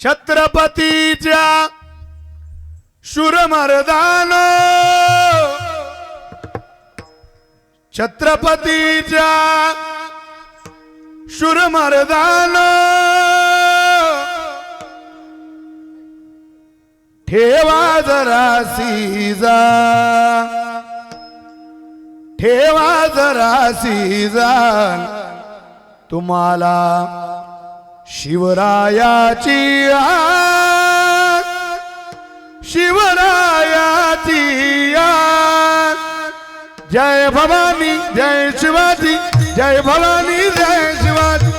छत्रपतीच्या शूरमर्दान! छत्रपतीच्या शूरमर्दान! ठेवा जरा सीजा! ठेवा जरा सीजा! तुम्हाला शिवरायाची शिवरायाची. जय भवानी जय शिवाजी जय भवानी जय शिवाजी.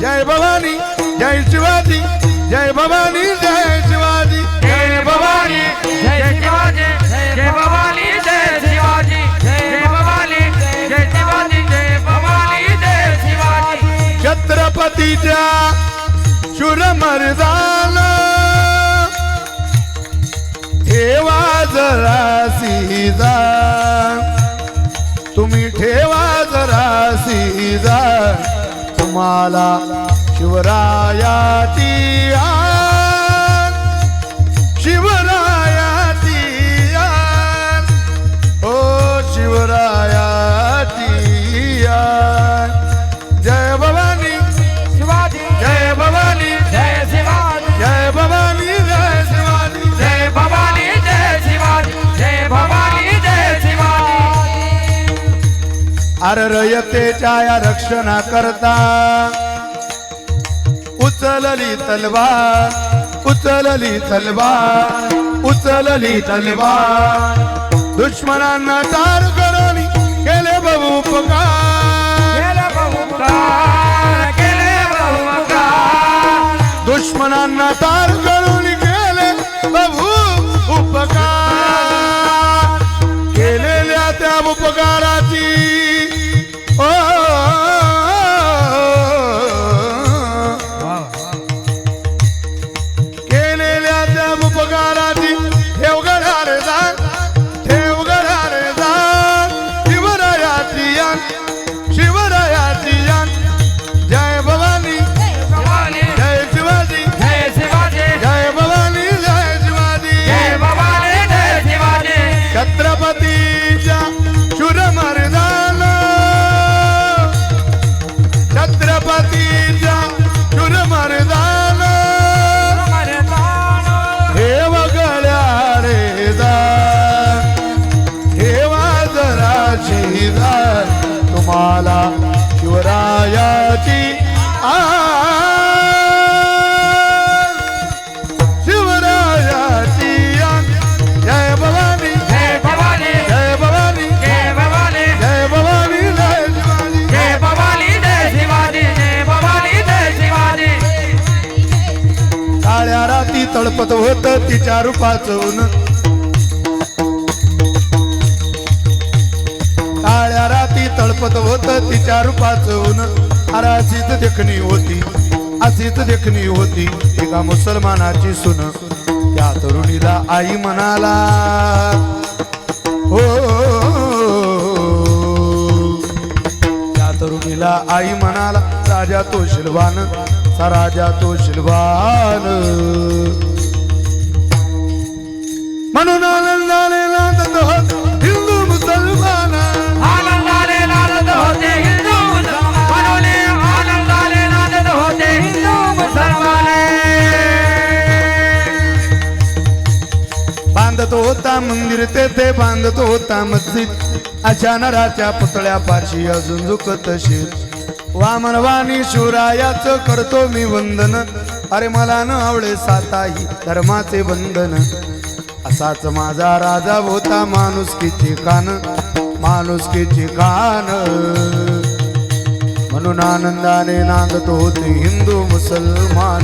जय भवानी जय शिवाजी जय भवानी जय शिवाजी. जय भवानी जय शिवाजी जय भवानी जय शिवाजी. जय भवानी जय शिवाजी जय भवानी जय शिवाजी. छत्रपतीच्या शूर मर्दाला ठेवा जरा जा तुम्ही ठेवा जरा जा तुम्हाला शिवरायाची आ अर रयतेच्या या रक्षणा करता. उचलली तलवार उचलली तलवार उचलली तलवार. दुश्मनांना तार करून केले बहु केले दुश्मनांना तार करून केले बहु उपकार. तिच्या रूपाचं ऊन काळ्या राती तळपत होत तिच्या रूपाचं ऊन अरे अशीच देखणी होती अशीच देखणी होती एका मुसलमानाची सुन. त्या तरुणीला आई म्हणाला हो, हो, हो, हो त्या तरुणीला आई म्हणाला राजा तो शिलवान राजा तो शिलवान. होता मंदिर तेथे बांधत होता मस्जिद. अशा नराच्या पुतळ्या पाशी अजून झुकत शिर वामनवाणी शिवरायाच करतो मी वंदन. अरे मला न आवडे साताही धर्माचे बंधन. असाच माझा राजा होता माणूस की ठिकाण. माणूस की ठिकाण. म्हणून आनंदाने नांदत होते हिंदू मुसलमान.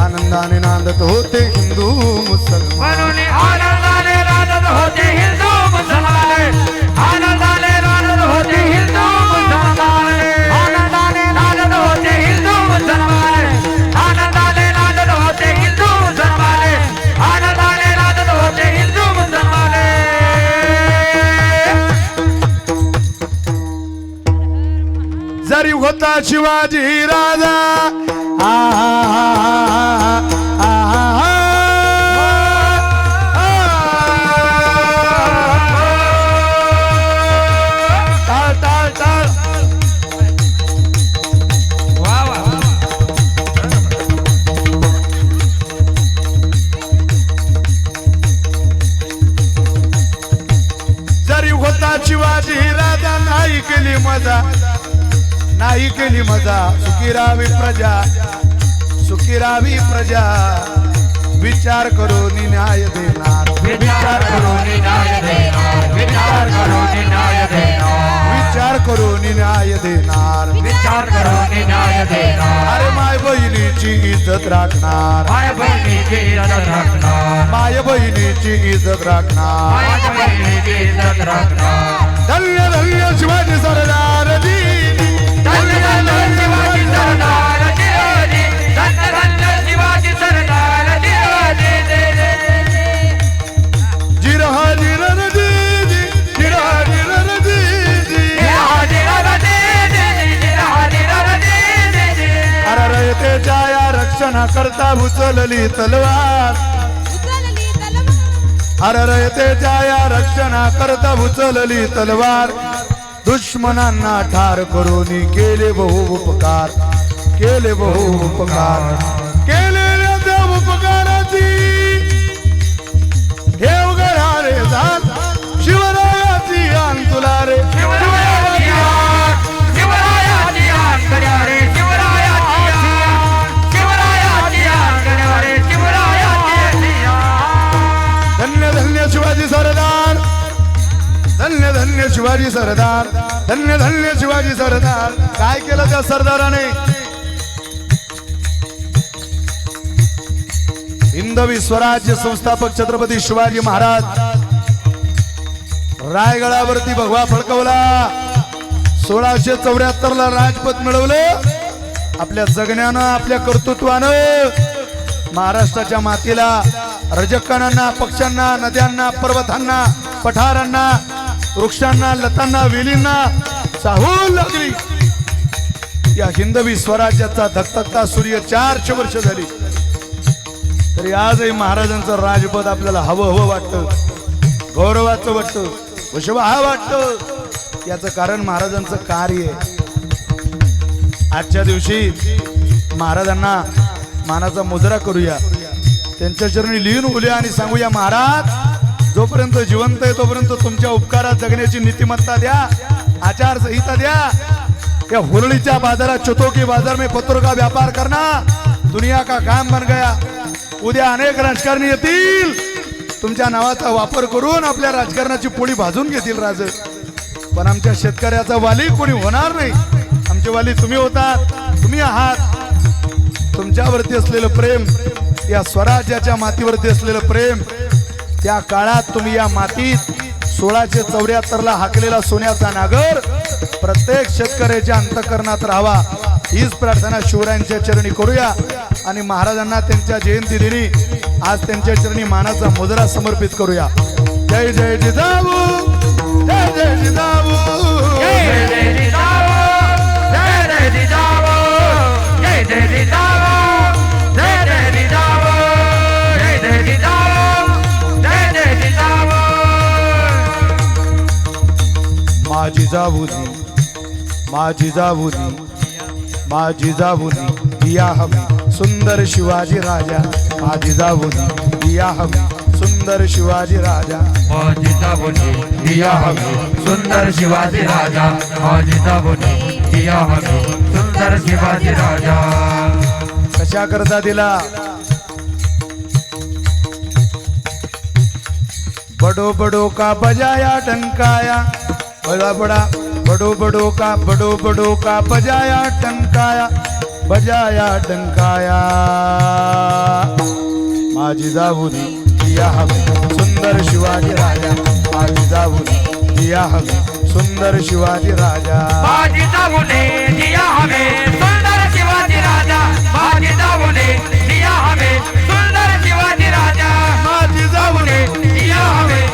आनंदाने नांदत होते हिंदू मुसलमान. आनंदाने नांदत होते हिंदू मुसलमान. आनंदाने नांदत होते हिंदू मुसलमान. आनंदाने नांदत होते हिंदू मुसलमान. आनंदाने नांदत होते हिंदू मुसलमान. आनंदाने नांदत होते हिंदू मुसलमान. जरी होता शिवाजी राजा आ, केली मजा. सुखी राहावी प्रजा. सुखी राहावी प्रजा. विचार करून न्याय देणार. विचार करून न्याय देणार. विचार करून न्याय देणार. विचार करून न्याय देणार. विचार करून न्याय देणार. अरे माय बहिणीची इज्जत राखणार. माय बहिणीची इज्जत राखणार. माय बहिणीची इज्जत राखणार. माय बहिणीची इज्जत राखणार. रक्षणा करता उचलली तलवार. अरे रयतेच्या या रक्षणा करता उचलली तलवार. दुश्मनांना ठार करून केले बहु उपकार. केले बहु उपकार. धन्य शिवाजी सरदार धन्य धन्य शिवाजी सरदार. काय केलं त्या सरदाराने? हिंदवी स्वराज्य संस्थापक छत्रपती शिवाजी महाराज रायगडावरती भगवा फडकवला. सोळाशे चौऱ्याहत्तर ला राजपद मिळवलं. आपल्या जगण्यानं आपल्या कर्तृत्वानं महाराष्ट्राच्या मातीला रजकानांना पक्ष्यांना नद्यांना पर्वतांना पठारांना वृक्षांना लतांना वेलींना चाहूल लागली. या हिंदवी स्वराज्याचा धकधकता सूर्य चारशे वर्ष झाली. तरी आजही महाराजांचं राजपद आपल्याला हवं हवं वाटतं. गौरवाचं वाटतं. वशवाहा वाटतं. याचं कारण महाराजांचं कार्य आजच्या दिवशी महाराजांना मानाचा मुजरा करूया. त्यांच्या चरणी लिहून बोलूया आणि सांगूया महाराज जोपर्यंत जिवंत आहे तोपर्यंत तुमच्या उपकारात जगण्याची नीतिमत्ता द्या आचारसंहिता द्या. या हुरळीच्या बाजारात चुतो की बाजार में पत्रों का व्यापार करना. दुनिया का काम बन गया. उद्या अनेक राजकारणी येतील. तुमच्या नावाचा वापर करून आपल्या राजकारणाची पोळी भाजून घेतील राज. पण आमच्या शेतकऱ्याचा वाली कोणी होणार नाही. आमचे वाली तुम्ही होतात. तुम्ही आहात. तुमच्यावरती असलेलं प्रेम या स्वराज्याच्या मातीवरती असलेलं प्रेम त्या काळात तुम्ही या मातीत सोळाशे चौऱ्याहत्तर ला हाकलेला सोन्याचा नागर प्रत्येक शेतकऱ्याच्या अंतकरणात राहावा हीच प्रार्थना शिवरायांच्या चरणी करूया. आणि महाराजांना त्यांच्या जयंती दिनी आज त्यांच्या चरणी मानाचा मुजरा समर्पित करूया. जय जय जिजाऊ जय जय जिजाऊ. माझी जाबुनी माझी जाबुनी माझी जाबुनी दिया हमी सुंदर शिवाजी राजा माझी जाबुनी दिया हमी सुंदर शिवाजी राजा. मौजिदा बोले दिया हमें सुंदर शिवाजी राजा मौजिदा बोले दिया हमें सुंदर शिवाजी राजा. कशा करता दिला? बडो बडो का बजाया टंकाया बड़ा बड़ा बडो बडो का बडो बडो का बजाया टंकाया बजाया टंकाया. माझी जाऊनी दिया हमें सुंदर शिवाजी राजा. माझी जाऊनी दिया हमें सुंदर शिवाजी राजा. मौजिदा बोले दिया हमें सुंदर शिवाजी राजा. मौजिदा बोले दिया हमें सुंदर शिवाजी राजा. माझी जाऊनी दिया हमें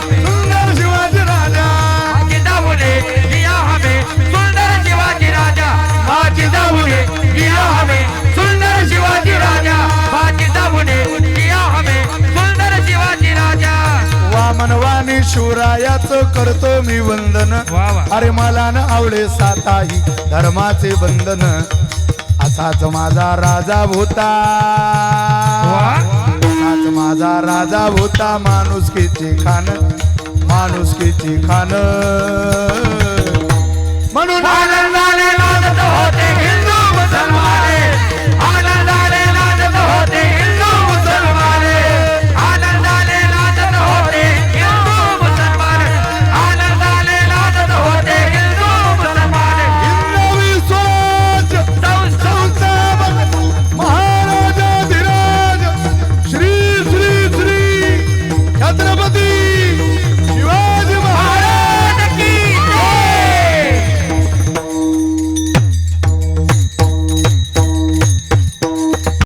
बोले दिया हमें सुंदर शिवाजी राजा मौजिदा बोले दिया हमें सुंदर शिवाजी राजा। वामनवाणी शिवरायाच करतो मी वंदन. अरे मला न आवडे साताही धर्माचे बंधन असाच माझा राजा होता. वा. असाच माझा राजा होता माणुसकीची खान माणुसकीची खान. म्हणून